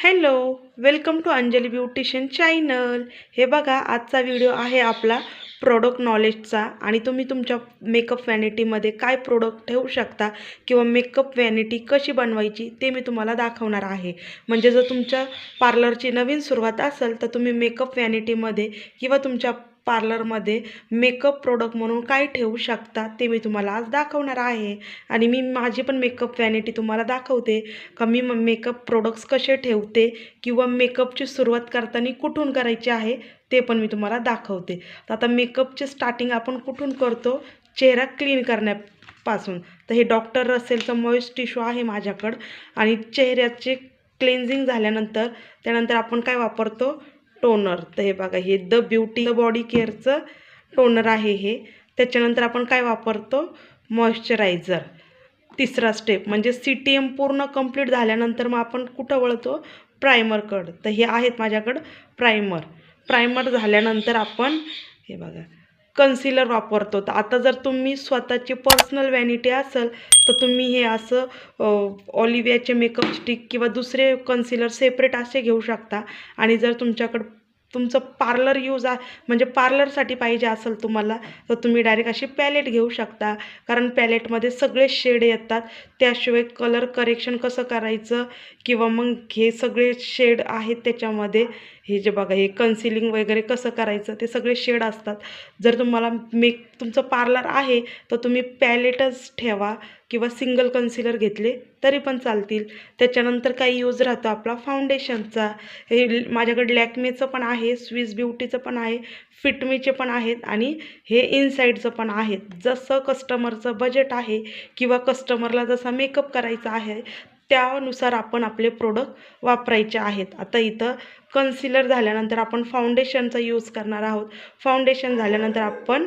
Hello welcome to Anjali beautician channel. हे बघा आजचा व्हिडिओ आहे आपला प्रोडक्ट नॉलेजचा आणि तुम्ही तुमच्या मेकअप व्हॅनिटीमध्ये काय प्रोडक्ट ठेवू शकता किंवा मेकअप व्हॅनिटी कशी बनवायची ते मी तुम्हाला दाखवणार आहे. म्हणजे जर तुमच्या पार्लरची नवीन सुरुवात असेल तर तुम्ही मेकअप व्हॅनिटीमध्ये किंवा तुमच्या पार्लरमध्ये मेकअप प्रोडक्ट म्हणून काय ठेवू शकता ते मी तुम्हाला आज दाखवणार आहे. आणि मी माझी पण मेकअप व्हॅनिटी तुम्हाला दाखवते का मी मेकअप प्रोडक्ट्स कसे ठेवते किंवा मेकअपची सुरुवात करताना कुठून करायची आहे ते पण मी तुम्हाला दाखवते. तर आता मेकअपचे स्टार्टिंग आपण कुठून करतो? चेहरा क्लीन करण्यापासून. तर हे डॉक्टर रसेलचं मॉइस्ट टिश्यू आहे माझ्याकडं. आणि चेहऱ्याचे क्लेन्झिंग झाल्यानंतर त्यानंतर आपण काय वापरतो? टोनर. तर हे बघा हे द ब्युटी द बॉडी केअरचं टोनर आहे हे. त्याच्यानंतर आपण काय वापरतो? मॉइश्चरायझर. तिसरा स्टेप म्हणजे सी टी एम पूर्ण कंप्लीट झाल्यानंतर मग आपण कुठं वळतो? प्रायमरकडं तर हे आहेत माझ्याकडं प्रायमर प्रायमर झाल्यानंतर आपण हे बघा कन्सिलर वापरतो. तर आता जर तुम्ही स्वतःची पर्सनल वॅनिटी असेल तर तुम्ही हे असं ऑलिव्हियाचे मेकअप स्टिक किंवा दुसरे कन्सिलर सेपरेट असे घेऊ शकता. आणि जर तुमच्याकडं तुमचं पार्लर यूज आ म्हणजे पार्लरसाठी पाहिजे असेल तुम्हाला तर तुम्ही डायरेक्ट अशी पॅलेट घेऊ शकता. कारण पॅलेटमध्ये सगळे शेड येतात. त्याशिवाय कलर करेक्शन कसं करायचं? किंवा मग हे सगळे शेड आहेत त्याच्यामध्ये. हे जे बघा हे कन्सिलिंग वगैरे कसं करायचं ते सगळे शेड असतात. जर तुम्हाला मेक तुमचं पार्लर आहे तर तुम्ही पॅलेटच ठेवा किंवा सिंगल कन्सिलर घेतले तरी पण चालतील. त्याच्यानंतर काही यूज राहतो आपला फाउंडेशनचा हे माझ्याकडे लॅकमेचं पण आहे स्विस ब्युटीचं पण आहे फिटमीचे पण आहेत आणि हे इनसाईडचं पण आहेत. जसं कस्टमरचं बजेट आहे किंवा कस्टमरला जसा मेकअप करायचा आहे त्यानुसार आपण आपले प्रोडक्ट वापरायचे आहेत. आता इथं कन्सिलर झाल्यानंतर आपण फाउंडेशनचा यूज करणार आहोत. फाउंडेशन झाल्यानंतर आपण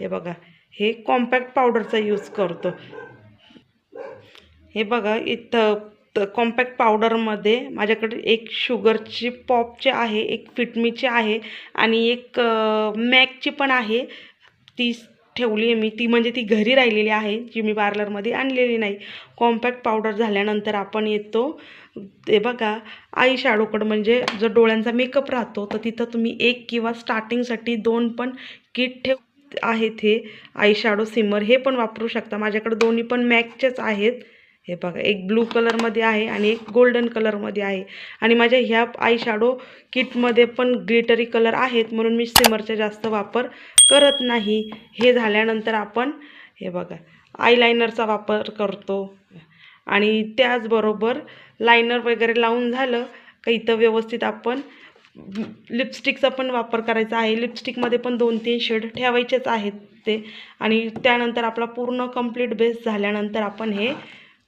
हे बघा हे कॉम्पॅक्ट पावडरचा यूज करतो. हे बघा इथं कॉम्पॅक्ट पावडरमध्ये माझ्याकडे एक शुगरची पॉपचे आहे एक फिटमीची आहे आणि एक मॅकची पण आहे. ती ठेवली आहे मी. ती म्हणजे ती घरी राहिलेली आहे जी मी पार्लरमध्ये आणलेली नाही. कॉम्पॅक्ट पावडर झाल्यानंतर आपण येतो. ते बघा आई शॅडोकडं म्हणजे जर डोळ्यांचा मेकअप राहतो तर तिथं तुम्ही एक किंवा स्टार्टिंगसाठी दोन पण किट ठेव आहेत हे. आई शॅडो सिमर हे पण वापरू शकता. माझ्याकडे दोन्ही पण मॅकचेच आहेत. हे बघा एक ब्लू कलरमध्ये आहे आणि एक गोल्डन कलरमध्ये आहे. आणि माझ्या ह्या आय शॅडो किटमध्ये पण ग्लिटरी कलर आहेत म्हणून मी सिमरचा जास्त वापर करत नाही. हे झाल्यानंतर आपण हे बघा आयलायनरचा वापर करतो. आणि त्याचबरोबर लायनर वगैरे लावून झालं का इथं व्यवस्थित आपण लिपस्टिकचा पण वापर करायचा आहे. लिपस्टिकमध्ये पण दोन तीन शेड ठेवायचेच आहेत ते. आणि त्यानंतर आपला पूर्ण कंप्लीट बेस झाल्यानंतर आपण हे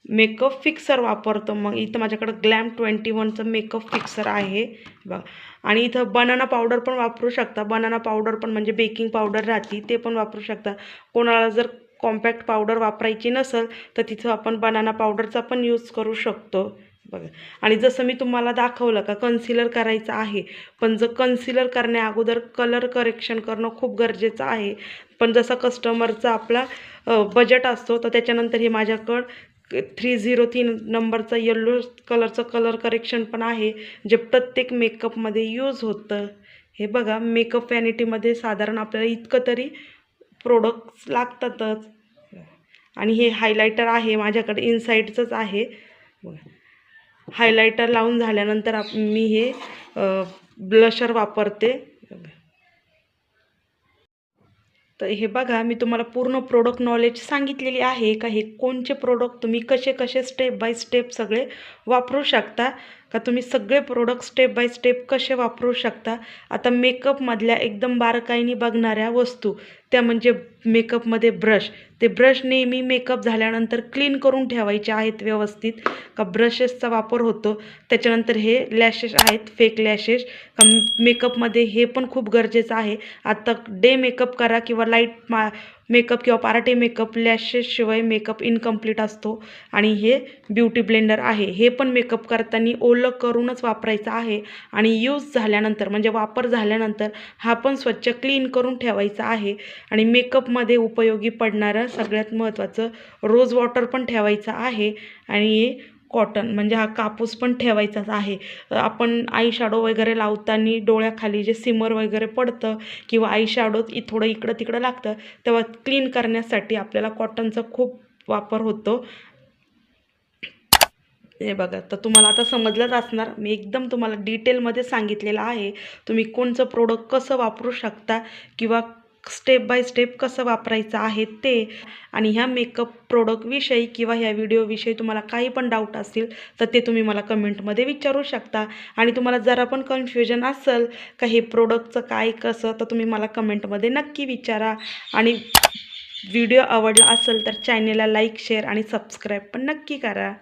मेकअप फिक्सर वापरतो. मग इथं माझ्याकडं ग्लॅम ट्वेंटी वनचं मेकअप फिक्सर आहे. बघा. आणि इथं बनाना पावडर पण वापरू शकता. बनाना पावडर पण म्हणजे बेकिंग पावडर राहते ते पण वापरू शकता. कोणाला जर कॉम्पॅक्ट पावडर वापरायची नसेल तर तिथं आपण बनाना पावडरचा पण यूज करू शकतो. बघा. आणि जसं मी तुम्हाला दाखवलं का कन्सिलर करायचं आहे. पण जर कन्सिलर करण्या अगोदर कलर करेक्शन करणं खूप गरजेचं आहे. पण जसं कस्टमरचा आपला बजेट असतो तर त्याच्यानंतर हे माझ्याकडं थ्री झिरो तीन नंबरचा येल्लो कलरचं कलर करेक्शन पण आहे जे प्रत्येक मेकअपमध्ये यूज होतं. हे बघा मेकअप वॅनिटीमध्ये साधारण आपल्याला इतकं तरी प्रोडक्ट्स लागतातच. आणि हे हायलायटर आहे माझ्याकडे इनसाईडचंच आहे. हायलायटर लावून झाल्यानंतर आप मी हे ब्लशर वापरते. तर हे बघा मी तुम्हाला पूर्ण प्रोडक्ट नॉलेज सांगितलेली आहे का? हे कोणचे प्रोडक्ट तुम्ही कसे कसे स्टेप बाय स्टेप सगळे वापरू शकता? का तुम्ही सगळे प्रोडक्ट स्टेप बाय स्टेप कसे वापरू शकता? आता मेकअपमधल्या एकदम बारकाईने बघणाऱ्या वस्तू त्या म्हणजे मेकअपमध्ये ब्रश ते ब्रश नेहमी मेकअप झाल्यानंतर क्लीन करून ठेवायचे आहेत व्यवस्थित. का ब्रशेसचा वापर होतो. त्याच्यानंतर हे लॅशेस आहेत फेक लॅशेस का मेकअपमध्ये हे पण खूप गरजेचं आहे. आता डे मेकअप करा किंवा लाइट मा मेकअप किंवा पार्टी मेकअप लॅशेसशिवाय मेकअप इनकम्प्लीट असतो. आणि हे ब्युटी ब्लेंडर आहे. हे पण मेकअप करताना ओलं करूनच वापरायचं आहे. आणि यूज झाल्यानंतर म्हणजे वापर झाल्यानंतर हा पण स्वच्छ क्लीन करून ठेवायचा आहे. आणि मेकअपमध्ये उपयोगी पडणारं सगळ्यात महत्त्वाचं रोज वॉटर पण ठेवायचं आहे. आणि कॉटन म्हणजे हा कापूस पण ठेवायचाच आहे. आपण आई शॅडो वगैरे लावताना डोळ्याखाली जे सिमर वगैरे पडतं किंवा आई शॅडो थोडं इकडं तिकडं लागतं तेव्हा क्लीन करण्यासाठी आपल्याला कॉटनचा खूप वापर होतो. हे बघा तर तुम्हाला आता समजलंच असणार. मी एकदम तुम्हाला डिटेलमध्ये सांगितलेलं आहे. तुम्ही कोणचं प्रोडक्ट कसं वापरू शकता किंवा स्टेप बाय स्टेप कसं वापरायचं आहे ते आणि ह्या मेकअप प्रोडक्टविषयी किंवा ह्या व्हिडिओविषयी तुम्हाला काही पण डाऊट असतील तर ते तुम्ही मला कमेंटमध्ये विचारू शकता. आणि तुम्हाला जरा पण कन्फ्युजन असेल का हे प्रोडक्टचं काय कसं तर तुम्ही मला कमेंटमध्ये नक्की विचारा. आणि व्हिडिओ आवडला असेल तर चॅनेलला लाईक शेअर आणि सबस्क्राईब पण नक्की करा.